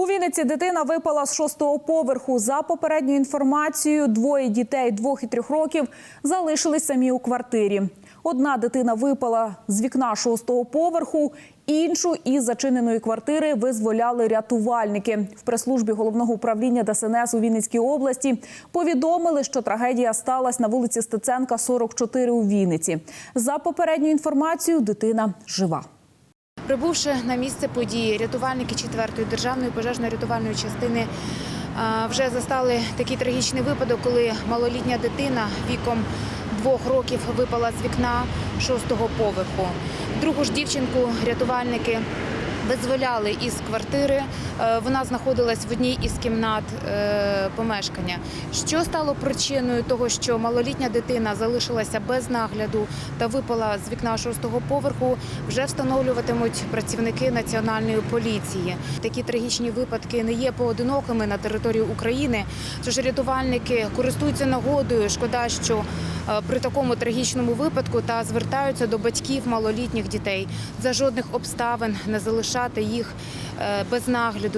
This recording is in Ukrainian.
У Вінниці дитина випала з шостого поверху. За попередньою інформацією, двоє дітей двох і трьох років залишились самі у квартирі. Одна дитина випала з вікна шостого поверху, іншу із зачиненої квартири визволяли рятувальники. В прес-службі головного управління ДСНС у Вінницькій області повідомили, що трагедія сталася на вулиці Стеценка, 44 у Вінниці. За попередньою інформацією, дитина жива. Прибувши на місце події, рятувальники 4-ї державної пожежно-рятувальної частини вже застали такий трагічний випадок, коли малолітня дитина віком двох років випала з вікна шостого поверху. Другу ж дівчинку рятувальники визволяли із квартири. Е, Вона знаходилась в одній із кімнат е, помешкання. Що стало причиною того, що малолітня дитина залишилася без нагляду та випала з вікна шостого поверху, вже встановлюватимуть працівники національної поліції. Такі трагічні випадки не є поодинокими на території України. Тож рятувальники користуються нагодою. Шкода, що при такому трагічному випадку та звертаються до батьків малолітніх дітей за жодних обставин не залишати їх е, без нагляду.